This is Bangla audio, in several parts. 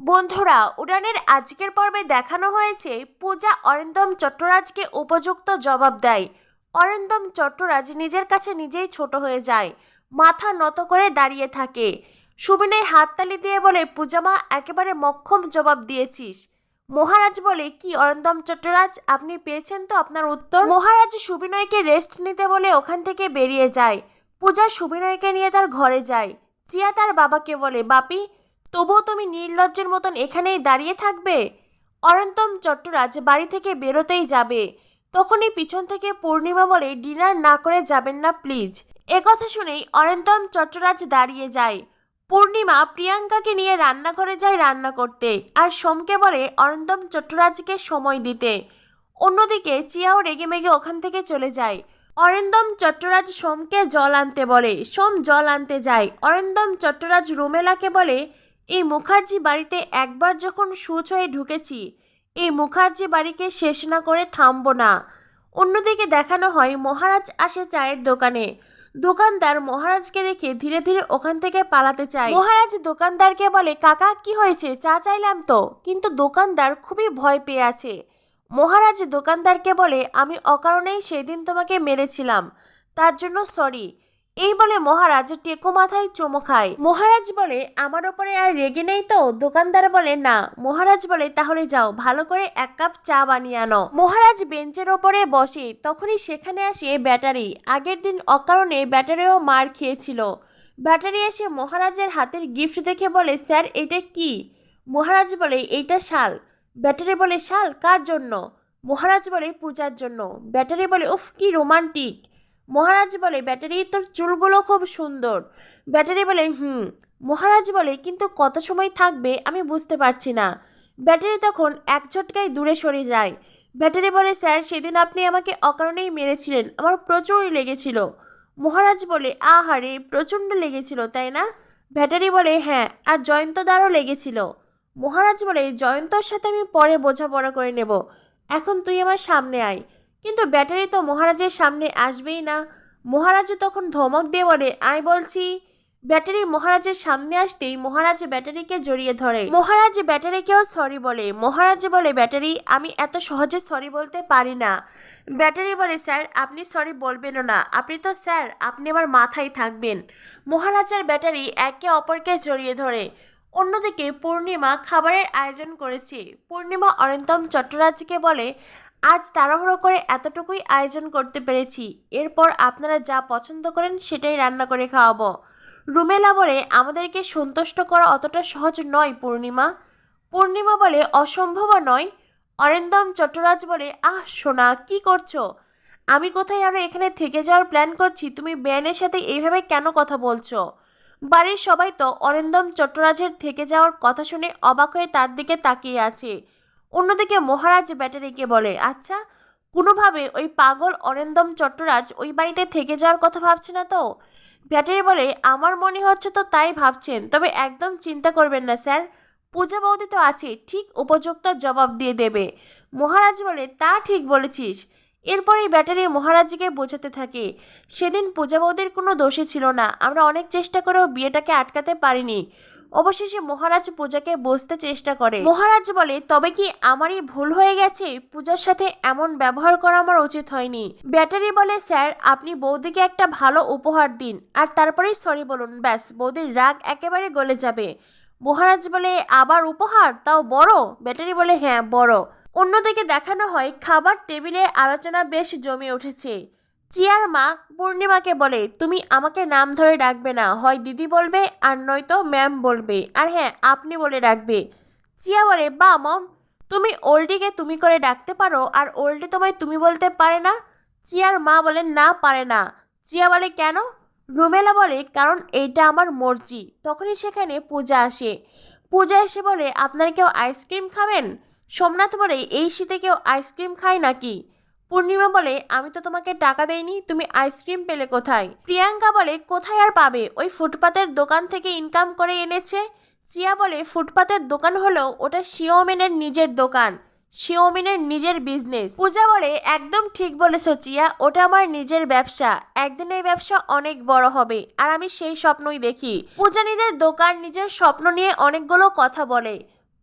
বন্ধুরা, উড়ানের আজকের পর্বে দেখানো হয়েছে পূজা অরিন্দম চট্টরাজকে উপযুক্ত জবাব দেয়। অরিন্দম চট্টরাজ নিজের কাছে নিজেই ছোট হয়ে যায়, মাথা নত করে দাঁড়িয়ে থাকে। সুবিনয় হাততালি দিয়ে বলে পূজামা একেবারে মক্ষম জবাব দিয়েছিস। মহারাজ বলে, কি অরিন্দম চট্টরাজ, আপনি পেয়েছেন তো আপনার উত্তর? মহারাজ সুবিনয়কে রেস্ট নিতে বলে ওখান থেকে বেরিয়ে যায়। পূজা সুবিনয়কে নিয়ে তার ঘরে যায়। জিয়া তার বাবাকে বলে, বাপি তবুও তুমি নির্লজ্জের মতন এখানেই দাঁড়িয়ে থাকবে? অরন্তম চট্টরাজ বাড়ি থেকে বেরোতেই যাবে। তখনই পিছন থেকে পূর্ণিমা বলে ডিনার না করে যাবেন না, প্লিজ। কথা শুনেই অরন্তম চট্টরাজ দাঁড়িয়ে যায়। পূর্ণিমা প্রিয়াঙ্কাকে নিয়ে রান্নাঘরে যায় রান্না করতে আর সোমকে বলে অরন্তম চট্টরাজকে সময় দিতে। অন্যদিকে চিয়াও রেগেমেগে ওখান থেকে চলে যায়। অরিন্দম চট্টরাজ সোমকে জল আনতে বলে। সোম জল আনতে যায়। অরিন্দম চট্টরাজ রুমেলাকে বলে এই মুখার্জি বাড়িতে একবার যখন সুচ হয়ে ঢুকেছি, এই মুখার্জি বাড়িকে শেষ না করে থামবো না। অন্যদিকে দেখানো হয় মহারাজ আসে চায়ের দোকানে। দোকানদার মহারাজকে দেখে ধীরে ধীরে ওখান থেকে পালাতে চায়। মহারাজ দোকানদারকে বলে, কাকা, কি হয়েছে? চা চাইলাম তো। কিন্তু দোকানদার খুবই ভয় পেয়ে আছে। মহারাজ দোকানদারকে বলে, আমি অকারণেই সেদিন তোমাকে মেরেছিলাম। তার জন্য সরি। এই বলে মহারাজ টেকো মাথায় চুমো খায়। মহারাজ বলে, আমার ওপরে আর রেগে নেই তো? দোকানদার বলে, না। মহারাজ বলে, তাহলে যাও, ভালো করে এক কাপ চা বানিয়ে আনো। মহারাজ বেঞ্চের ওপরে বসে তখনই সেখানে আসে ব্যাটারি। আগের দিন অকারণে ব্যাটারিও মার খেয়েছিল। ব্যাটারি এসে মহারাজের হাতের গিফট দেখে বলে, স্যার, এটা কি? মহারাজ বলে, এইটা শাল। ব্যাটারি বলে, শাল? কার জন্য? মহারাজ বলে, পূজার জন্য। ব্যাটারি বলে, উফ, কি রোমান্টিক। মহারাজ বলে, ব্যাটারি, তোর চুলগুলো খুব সুন্দর। ব্যাটারি বলে, হুম। মহারাজ বলে, কিন্তু কত সময় থাকবে আমি বুঝতে পারছি না। ব্যাটারি তখন এক ঝটকায় দূরে সরে যায়। ব্যাটারি বলে, স্যার, সেদিন আপনি আমাকে অকারণেই মেরেছিলেন। আমার প্রচুর লেগেছিল। মহারাজ বলে, আহারে, প্রচণ্ড লেগেছিল, তাই না? ব্যাটারি বলে হ্যাঁ আর জয়ন্তদারও লেগেছিল। মহারাজ বলে, জয়ন্তর সাথে আমি পরে বোঝাপড়া করে নেব। এখন তুই আমার সামনে আয়। কিন্তু ব্যাটারি তো মহারাজের সামনে আসবেই না। মহারাজও তখন ধমক দিয়ে বলে আমি বলছি, ব্যাটারি মহারাজের সামনে আসতেই মহারাজ ব্যাটারিকে জড়িয়ে ধরে। মহারাজ ব্যাটারিকেও সরি বলে। মহারাজ বলে, ব্যাটারি, আমি এত সহজে সরি বলতে পারি না। ব্যাটারি বলে, স্যার, আপনি সরি বলবেনও না। আপনি তো স্যার, আপনি আমার মাথায় থাকবেন। মহারাজের ব্যাটারি একে অপরকে জড়িয়ে ধরে। অন্যদিকে পূর্ণিমা খাবারের আয়োজন করেছে। পূর্ণিমা অরিন্দম চট্টরাজকে বলে আজ তাড়াহুড়ো করে এতটুকুই আয়োজন করতে পেরেছি। এরপর আপনারা যা পছন্দ করেন সেটাই রান্না করে খাওয়াবো। রুমেলা বলে আমাদেরকে সন্তুষ্ট করা অতটা সহজ নয়, পূর্ণিমা। পূর্ণিমা বলে অসম্ভব নয়, অরিন্দম চট্টরাজ বলে, আহ, সোনা, কি করছ? আমি কোথায় আরও এখানে থেকে যাওয়ার প্ল্যান করছি? তুমি বেয়ানের সাথে এইভাবে কেন কথা বলছো? বাড়ির সবাই তো অরিন্দম চট্টরাজের থেকে যাওয়ার কথা শুনে অবাক হয়ে তার দিকে তাকিয়ে আছে। অন্যদিকে মহারাজ ব্যাটারিকে বলে আচ্ছা কোনোভাবে ওই পাগল অরেন্দম চট্টরাজ ওই বাড়িতে থেকে যাওয়ার কথা ভাবছে না তো? ব্যাটারি বলে, আমার মনে হচ্ছে তো তাই ভাবছেন, তবে একদম চিন্তা করবেন না স্যার। পূজা বৌদি তো আছে, ঠিক উপযুক্ত জবাব দিয়ে দেবে। মহারাজ বলে, তা ঠিক বলেছিস। এরপরেই ব্যাটারি মহারাজকে বোঝাতে থাকে, সেদিন পূজা বৌদির কোনো দোষী ছিল না, আমরা অনেক চেষ্টা করেও বিয়েটাকে আটকাতে পারিনি। অবশেষে মহারাজ পূজাকে বসতে চেষ্টা করে। মহারাজ বলে, তবে কি আমারই ভুল হয়ে গেছে? পূজার সাথে এমন ব্যবহার করা আমার উচিত হয়নি। ব্যাটারি বলে, স্যার, আপনি বৌদিকে একটা ভালো উপহার দিন, আর তারপরেই সরি বলুন, ব্যাস, বৌদির রাগ একেবারে গলে যাবে। মহারাজ বলে, আবার উপহার? তাও বড়? ব্যাটারি বলে হ্যাঁ বড়। অন্যদিকে দেখানো হয়, খাবার টেবিলে আলোচনা বেশ জমে উঠেছে। চিয়ার মা পূর্ণিমাকে বলে, তুমি আমাকে নাম ধরে ডাকবে না, হয় দিদি বলবে আর নয়তো ম্যাম বলবে। আর হ্যাঁ আপনি বলে ডাকবে। চিয়া বলে, বা, মম, তুমি ওল্ডিকে তুমি করে ডাকতে পারো, আর ওল্ডি তোমায় তুমি বলতে পারে না? চিয়ার মা বলে, না, পারে না। চিয়া বলে, কেন? রুমেলা বলে, কারণ এইটা আমার মর্জি। তখনই সেখানে পূজা আসে। পূজা এসে বলে, আপনারা কেউ আইসক্রিম খাবেন? সোমনাথ বলে, এই শীতে কেউ আইসক্রিম খায় নাকি? পূর্ণিমা বলে, আমি তো তোমাকে টাকা দেইনি, তুমি আইসক্রিম পেলে কোথায়? প্রিয়াঙ্কা বলে, কোথায় আর পাবে? ওই ফুটপাতের দোকান থেকে ইনকাম করে এনেছে? চিয়া বলে, ফুটপাতের দোকান হলো ওটা শিওমেনের নিজের দোকান, শিওমিনের নিজের বিজনেস পূজা বলে, একদম ঠিক বলেছ চিয়া, ওটা আমার নিজের ব্যবসা একদিন এই ব্যবসা অনেক বড় হবে, আর আমি সেই স্বপ্নই দেখি। পূজা নিজের দোকান, নিজের স্বপ্ন নিয়ে অনেকগুলো কথা বলে।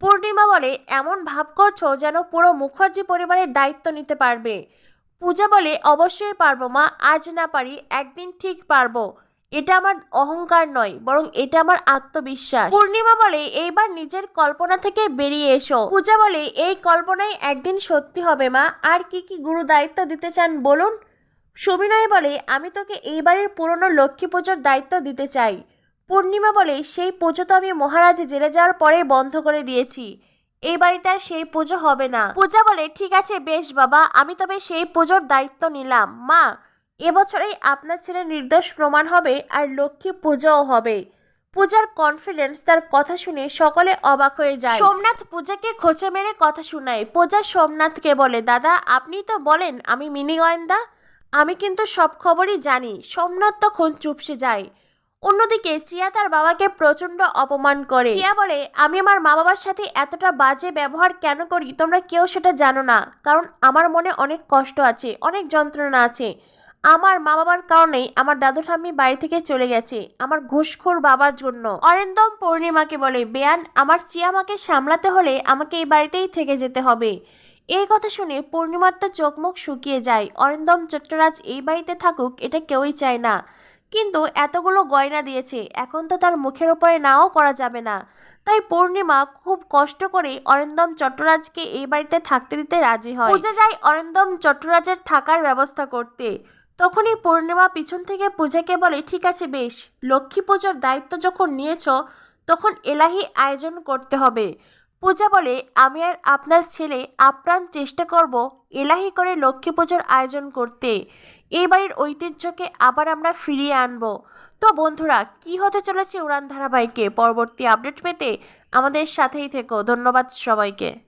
পূর্ণিমা বলে এমন ভাব করছ যেন পুরো মুখার্জি পরিবারের দায়িত্ব নিতে পারবে। পূজা বলে, অবশ্যই পারব মা, আজ না পারি, একদিন ঠিক পারব। এটা আমার অহংকার নয়, বরং এটা আমার আত্মবিশ্বাস। পূর্ণিমা বলে, এইবার নিজের কল্পনা থেকে বেরিয়ে এসো। পূজা বলে, এই কল্পনাই একদিন সত্যি হবে মা। আর কি কি গুরু দায়িত্ব দিতে চান বলুন? সুবিনয় বলে, আমি তোকে এইবারের পুরনো লক্ষ্মী পুজোর দায়িত্ব দিতে চাই। পূর্ণিমা বলে সেই পুজো তো আমি মহারাজ জেলে যাওয়ার পরে বন্ধ করে দিয়েছি। এই বাড়িতে আর সেই পুজো হবে না। পূজা বলে, ঠিক আছে, বেশ বাবা, আমি তবে সেই পুজোর দায়িত্ব নিলাম। মা এবছরেই আপনার ছেলে নির্দোষ প্রমাণ হবে আর লক্ষ্মী পুজোও হবে পূজার কনফিডেন্স তার কথা শুনে সকলে অবাক হয়ে যায়। সোমনাথ পূজাকে খোঁচে মেরে কথা শোনায়। পূজা সোমনাথকে বলে, দাদা, আপনি তো বলেন, আমি মিনি গোয়েন্দা। আমি কিন্তু সব খবরই জানি। সোমনাথ তখন চুপসে যায়। অন্যদিকে চিয়া তার বাবাকে প্রচণ্ড অপমান করে। চিয়া বলে, আমি আমার মা বাবার সাথে এতটা বাজে ব্যবহার কেন করি? তোমরা কেউ সেটা জানো না। কারণ আমার মনে অনেক কষ্ট আছে, অনেক যন্ত্রণা আছে। আমার মা বাবার কারণেই আমার দাদু ঠাম্মি বাড়ি থেকে চলে গেছে, আমার ঘুষখোর বাবার জন্য। অরিন্দম পূর্ণিমাকে বলে, বেয়ান, আমার চিয়ামাকে সামলাতে হলে আমাকে এই বাড়িতেই থেকে যেতে হবে। এই কথা শুনে পূর্ণিমার তো চোখমুখ শুকিয়ে যায়। অরিন্দম চট্টরাজ, এই বাড়িতে থাকুক, এটা কেউই চায় না। কিন্তু এতগুলো গয়না দিয়েছে, এখন তো তার মুখের উপরে নাও করা যাবে না। তাই পূর্ণিমা খুব কষ্ট করে অরিন্দম চট্টরাজকে এই বাড়িতে থাকতে দিতে রাজি হয়। পূজা যায় অরিন্দম চট্টরাজের থাকার ব্যবস্থা করতে। তখনই পূর্ণিমা পিছন থেকে পূজাকে বলে, ঠিক আছে, বেশ। লক্ষ্মী পুজোর দায়িত্ব যখন নিয়েছ, তখন এলাহি আয়োজন করতে হবে। পূজা বলে, আমি আর আপনার ছেলে আপ্রাণ চেষ্টা করব এলাহি করে লক্ষ্মী পুজোর আয়োজন করতে। এই বাড়ির ঐতিহ্যকে আবার আমরা ফিরিয়ে আনব। তো বন্ধুরা, কি হতে চলেছে উড়ান ধারাবাহিকে? পরবর্তী আপডেট পেতে আমাদের সাথেই থেকো। ধন্যবাদ সবাইকে।